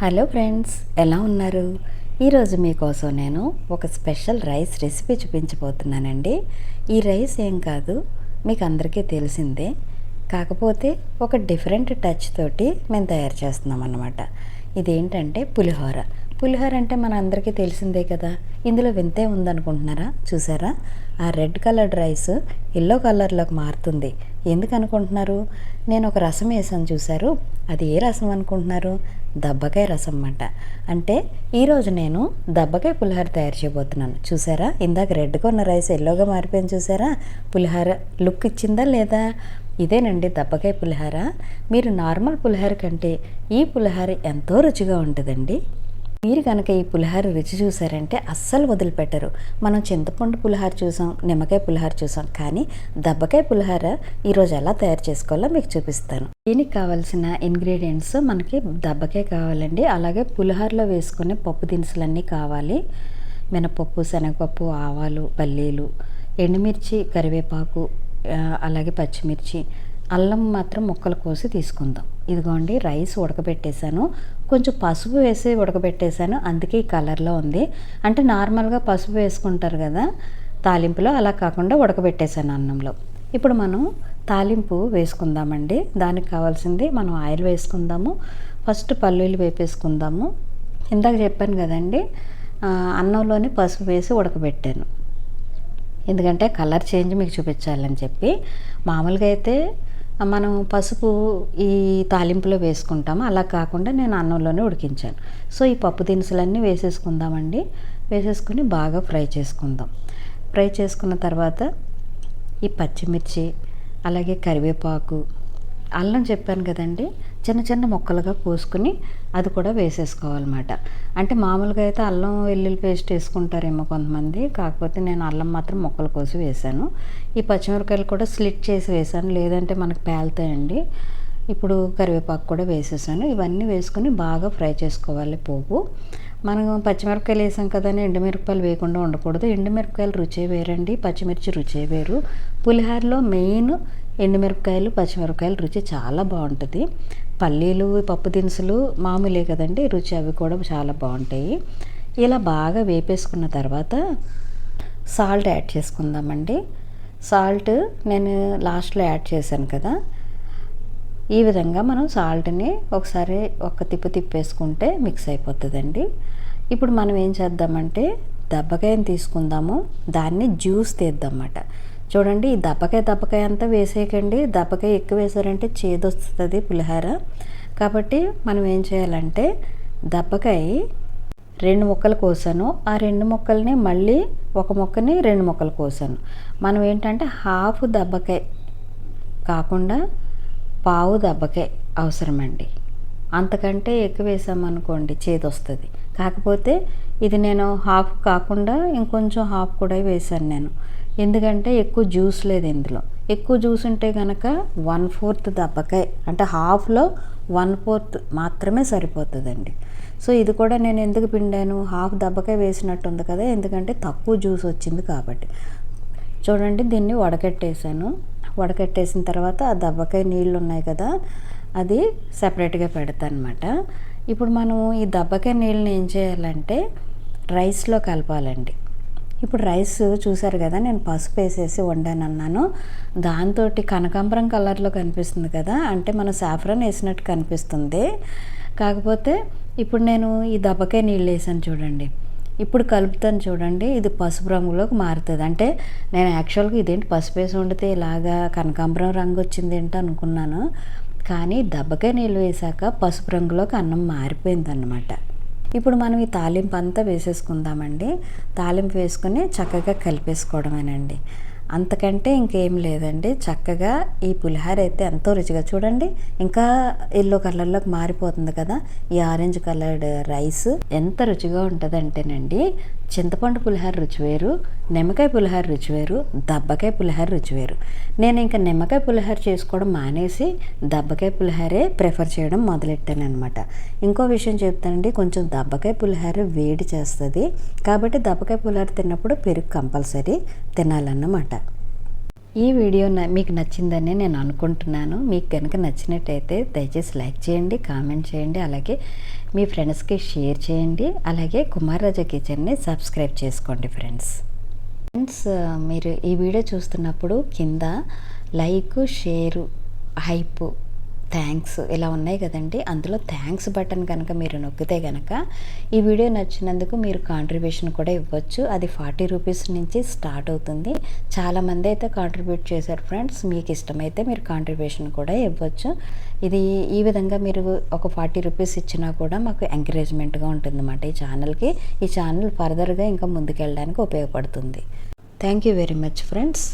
Hello friends ఎలా ఉన్నారు? ఈరోజు మీకోసం నేను ఒక స్పెషల్ రైస్ రెసిపీ చూపించబోతున్నానండి. ఈ రైస్ ఏం కాదు మీకు అందరికీ తెలిసిందే. కాకపోతే ఒక డిఫరెంట్ టచ్ తోటి మేము తయారు చేస్తున్నాం అన్నమాట ఇదేంటంటే పులిహోర. పులిహోర అంటే మన అందరికీ తెలిసిందే కదా. ఇందులో వింతే ఉందనుకుంటున్నారా? చూసారా? ఆ రెడ్ కలర్డ్ రైస్ ఎల్లో కలర్లోకి మారుతుంది. ఎందుకు అనుకుంటున్నారు? నేను ఒక రసం వేసాను చూసారు అది ఏ రసం అనుకుంటున్నారు? దబ్బకాయ రసం అన్నమాట. అంటే ఈరోజు నేను దబ్బకాయ పులిహోర తయారు చేయబోతున్నాను. చూసారా? ఇందాక రెడ్ కొన్న రైస్ ఎల్లోగా మారిపోయింది చూసారా? పులిహోర లుక్ ఇచ్చిందా లేదా? ఇదేనండి దబ్బకాయ పులిహోర. మీరు నార్మల్ పులిహోర కంటే ఈ పులిహోర ఎంతో రుచిగా ఉంటుందండి. మీరు కనుక ఈ పులిహోర రుచి చూసారంటే అస్సలు వదిలిపెట్టరు. మనం చింతపండు పులిహోర చూసాం నిమ్మకాయ పులిహోర చూసాం కానీ దబ్బకాయ పులిహోర ఈరోజు ఎలా తయారు చేసుకోవాలో మీకు చూపిస్తాను. దీనికి కావాల్సిన ఇంగ్రీడియంట్స్ మనకి దబ్బకాయ కావాలండి. అలాగే పులిహోరలో వేసుకునే పప్పు దినుసులన్నీ కావాలి. మినపప్పు శనగపప్పు ఆవాలు పల్లీలు ఎండుమిర్చి కరివేపాకు అలాగే పచ్చిమిర్చి అల్లం మాత్రం ముక్కలు కోసి తీసుకుందాం. ఇదిగోండి రైస్ ఉడకబెట్టేశాను. కొంచెం పసుపు వేసి ఉడకబెట్టేశాను. అందుకే ఈ కలర్లో ఉంది. అంటే నార్మల్గా పసుపు వేసుకుంటారు కదా తాలింపులో అలా కాకుండా ఉడకబెట్టేశాను అన్నంలో. ఇప్పుడు మనం తాలింపు వేసుకుందామండి. దానికి కావాల్సింది మనం ఆయిల్ వేసుకుందాము. ఫస్ట్ పల్లీలు వేపేసుకుందాము. ఇందాక చెప్పాను కదండి అన్నంలోనే పసుపు వేసి ఉడకబెట్టాను. ఎందుకంటే కలర్ చేంజ్ మీకు చూపించాలని చెప్పి. మామూలుగా అయితే మనం పసుపు ఈ తాలింపులో వేసుకుంటాము. అలా కాకుండా నేను అన్నంలోనే ఉడికించాను. సో ఈ పప్పు దినుసులన్నీ వేసేసుకుందామండి. వేసేసుకుని బాగా ఫ్రై చేసుకుందాం. ఫ్రై చేసుకున్న తర్వాత ఈ పచ్చిమిర్చి అలాగే కరివేపాకు అల్లం చెప్పాను కదండి చిన్న చిన్న ముక్కలుగా కోసుకుని అది కూడా వేసేసుకోవాలన్నమాట. అంటే మామూలుగా అయితే అల్లం వెల్లుల్లి పేస్ట్ వేసుకుంటారేమో కొంతమంది కాకపోతే నేను అల్లం మాత్రం ముక్కలు కోసి వేసాను ఈ పచ్చిమిరపకాయలు కూడా స్లిట్ చేసి వేసాను లేదంటే మనకు పేలుతాయండి. ఇప్పుడు కరివేపాకు కూడా వేసేసాను. ఇవన్నీ వేసుకొని బాగా ఫ్రై చేసుకోవాలి పోపు. మనం పచ్చిమిరపకాయలు వేసాం కదా అని ఎండుమిరపకాయలు వేయకుండా ఉండకూడదు. ఎండుమిరపకాయలు రుచే వేరండి పచ్చిమిర్చి రుచే వేరు. పులిహోరలో మెయిన్ ఎండుమిరపకాయలు పచ్చిమిరపకాయలు రుచి చాలా బాగుంటుంది. పల్లీలు పప్పు దినుసులు మామూలే కదండి రుచి అవి కూడా చాలా బాగుంటాయి. ఇలా బాగా వేపేసుకున్న తర్వాత సాల్ట్ యాడ్ చేసుకుందామండి. సాల్ట్ నేను లాస్ట్లో యాడ్ చేశాను కదా. ఈ విధంగా మనం సాల్ట్ని ఒకసారి ఒక తిప్పు తిప్పేసుకుంటే మిక్స్ అయిపోతుందండి. ఇప్పుడు మనం ఏం చేద్దామంటే దెబ్బకాయని తీసుకుందాము. దాన్ని జ్యూస్ తీద్దామన్నమాట. చూడండి ఈ దప్పకాయ దప్పకాయ అంతా వేసేయకండి. దప్పకాయ ఎక్కువ వేసారంటే చేదొస్తుంది పులిహోర. కాబట్టి మనం ఏం చేయాలంటే దప్పకాయ రెండు ముక్కలు కోసాను. ఆ రెండు ముక్కల్ని మళ్ళీ ఒక ముక్కని రెండు ముక్కలు కోసాను. మనం ఏంటంటే హాఫ్ దబ్బకాయ కాకుండా పావు దెబ్బకే అవసరమండి. అంతకంటే ఎక్కువ వేసామనుకోండి చేదొస్తుంది. కాకపోతే ఇది నేను హాఫ్ కాకుండా ఇంకొంచెం హాఫ్ కూడా వేసాను నేను. ఎందుకంటే ఎక్కువ జ్యూస్ లేదు ఇందులో. ఎక్కువ జ్యూస్ ఉంటే కనుక వన్ ఫోర్త్ దెబ్బకాయ అంటే హాఫ్లో వన్ ఫోర్త్ మాత్రమే సరిపోతుందండి. సో ఇది కూడా నేను ఎందుకు పిండాను? హాఫ్ దెబ్బకాయ వేసినట్టు ఉంది కదా ఎందుకంటే తక్కువ జ్యూస్ వచ్చింది కాబట్టి. చూడండి దీన్ని వడకట్టేసాను వడకట్టేసిన తర్వాత ఆ దెబ్బకాయ నీళ్ళు ఉన్నాయి కదా అది సపరేట్గా పెడతా అనమాట ఇప్పుడు మనం ఈ దబ్బకాయ నీళ్ళని ఏం చేయాలంటే రైస్లో కలపాలండి. ఇప్పుడు రైస్ చూసారు కదా నేను పసుపు వేసేసి వండాను అన్నాను దాంతో కనకాంబరం కలర్లో కనిపిస్తుంది కదా అంటే మనం సాఫ్రాన్ వేసినట్టు కనిపిస్తుంది. కాకపోతే ఇప్పుడు నేను ఈ దబ్బకాయ నీళ్ళు వేసాను చూడండి. ఇప్పుడు కలుపుతాను చూడండి ఇది పసుపు రంగులోకి మారుతుంది. అంటే నేను యాక్చువల్గా ఇదేంటి పసుపు వేసి వండితే ఇలాగా కనకాంబరం రంగు వచ్చింది ఏంటి అనుకున్నాను. కానీ దెబ్బకాయ నీళ్ళు వేసాక పసుపు రంగులోకి అన్నం మారిపోయింది అన్నమాట ఇప్పుడు మనం ఈ తాలింపు అంతా వేసేసుకుందామండి. తాలింపు వేసుకుని చక్కగా కలిపేసుకోవడమేనండి. అంతకంటే ఇంకేం లేదండి. చక్కగా ఈ పులిహోర అయితే ఎంతో రుచిగా చూడండి. ఇంకా ఎల్లో కలర్లోకి మారిపోతుంది కదా. ఈ ఆరెంజ్ కలర్డ్ రైస్ ఎంత రుచిగా ఉంటుందంటేనండి. చింతపండు పులిహోర రుచి వేరు నిమ్మకాయ పులిహోర రుచి వేరు దబ్బకాయ పులిహోర రుచి వేరు. నేను ఇంకా నిమ్మకాయ పులిహోర చేసుకోవడం మానేసి దబ్బకాయ పులిహోరే ప్రిఫర్ చేయడం మొదలెట్టాను అనమాట ఇంకో విషయం చెప్తానండి కొంచెం దబ్బకాయ పులిహోర వేడి చేస్తుంది. కాబట్టి దబ్బకాయ పులిహోర తిన్నప్పుడు పెరుగు కంపల్సరీ తినాలన్నమాట. ఈ వీడియో న- మీకు నచ్చిందని నేను అనుకుంటున్నాను. మీకు కనుక నచ్చినట్టయితే దయచేసి లైక్ చేయండి కామెంట్ చేయండి అలాగే మీ ఫ్రెండ్స్కి షేర్ చేయండి అలాగే కుమార్ కిచెన్ని సబ్స్క్రైబ్ చేసుకోండి ఫ్రెండ్స్. ఫ్రెండ్స్ మీరు ఈ వీడియో చూస్తున్నప్పుడు కింద లైక్ షేరు హైప్ థ్యాంక్స్. ఇలా ఉన్నాయి కదండి. అందులో థ్యాంక్స్ బటన్ కనుక మీరు నొక్కితే కనుక ఈ వీడియో నచ్చినందుకు మీరు కాంట్రిబ్యూషన్ కూడా ఇవ్వచ్చు. అది ఫార్టీ రూపీస్ నుంచి స్టార్ట్ అవుతుంది. చాలామంది అయితే కాంట్రిబ్యూట్ చేశారు ఫ్రెండ్స్. మీకు ఇష్టమైతే మీరు కాంట్రిబ్యూషన్ కూడా ఇవ్వచ్చు. ఇది ఈ విధంగా మీరు ఒక ఫార్టీ రూపీస్ ఇచ్చినా కూడా మాకు ఎంకరేజ్మెంట్గా ఉంటుందన్నమాట ఈ ఛానల్కి ఈ ఛానల్ ఫర్దర్గా ఇంకా ముందుకెళ్ళడానికి ఉపయోగపడుతుంది. Thank you very much friends